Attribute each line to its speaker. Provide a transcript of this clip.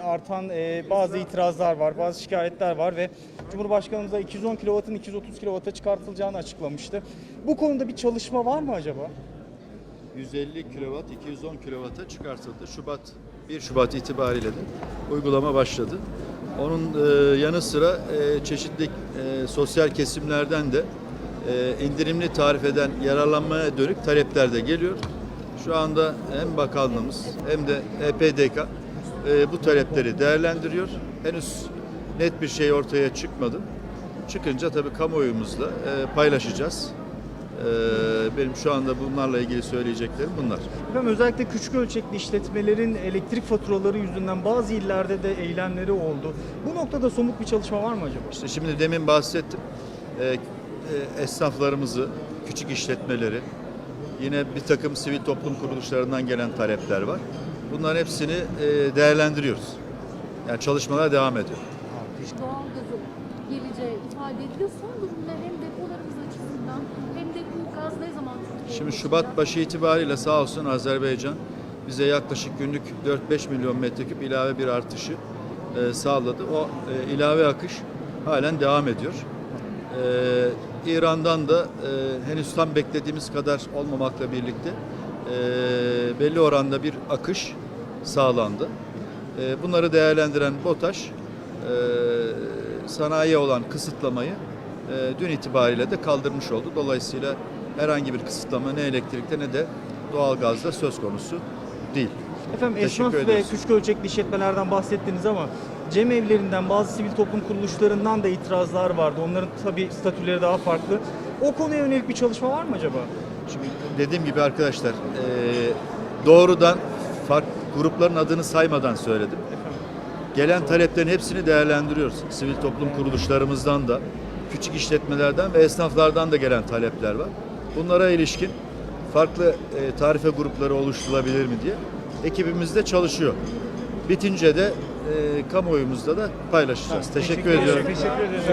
Speaker 1: Artan e, bazı itirazlar var, bazı şikayetler var ve Cumhurbaşkanımız da 210 kW'ın 230 kW'a çıkartılacağını açıklamıştı. Bu konuda bir çalışma var mı acaba?
Speaker 2: 150 kW 210 kW'a çıkartıldı. Şubat 1 Şubat itibariyle de uygulama başladı. Onun e, yanı sıra e, çeşitli e, sosyal kesimlerden de e, indirimli tarif eden yararlanmaya dönük talepler de geliyor. Şu anda hem bakanlığımız hem de EPDK e, bu talepleri değerlendiriyor. Henüz net bir şey ortaya çıkmadı. Çıkınca tabii kamuoyumuzla e, paylaşacağız. Ee, benim şu anda bunlarla ilgili söyleyeceklerim bunlar.
Speaker 1: Efendim özellikle küçük ölçekli işletmelerin elektrik faturaları yüzünden bazı illerde de eylemleri oldu. Bu noktada somut bir çalışma var mı acaba?
Speaker 2: İşte şimdi demin bahsettim. Ee, e, esnaflarımızı, küçük işletmeleri, yine bir takım sivil toplum kuruluşlarından gelen talepler var. Bunların hepsini e, değerlendiriyoruz. Yani çalışmalar devam ediyor.
Speaker 3: doğalgazı geleceği ifade ediliyor. Son durumda hem depolarımız açısından hem de bu gaz ne zaman Türkiye'ye
Speaker 2: Şimdi
Speaker 3: ulaşacak?
Speaker 2: Şubat başı itibariyle sağ olsun Azerbaycan bize yaklaşık günlük 4-5 milyon metreküp ilave bir artışı e, sağladı. O e, ilave akış halen devam ediyor. E, İran'dan da e, henüz tam beklediğimiz kadar olmamakla birlikte e, belli oranda bir akış sağlandı. E, bunları değerlendiren BOTAŞ e, sanayiye olan kısıtlamayı e, dün itibariyle de kaldırmış oldu. Dolayısıyla herhangi bir kısıtlama ne elektrikte ne de doğalgazda söz konusu değil.
Speaker 1: Efendim
Speaker 2: Teşekkür
Speaker 1: esnaf ve
Speaker 2: ederiz.
Speaker 1: küçük ölçekli işletmelerden bahsettiniz ama cemevlerinden bazı sivil toplum kuruluşlarından da itirazlar vardı. Onların tabii statüleri daha farklı. O konuya yönelik bir çalışma var mı acaba?
Speaker 2: Şimdi dediğim gibi arkadaşlar e, doğrudan farklı grupların adını saymadan söyledim. Gelen taleplerin hepsini değerlendiriyoruz. Sivil toplum kuruluşlarımızdan da, küçük işletmelerden ve esnaflardan da gelen talepler var. Bunlara ilişkin farklı e, tarife grupları oluşturulabilir mi diye ekibimiz de çalışıyor. Bitince de e, kamuoyumuzda da paylaşacağız. Teşekkür, ediyorum.
Speaker 1: Teşekkür ederiz.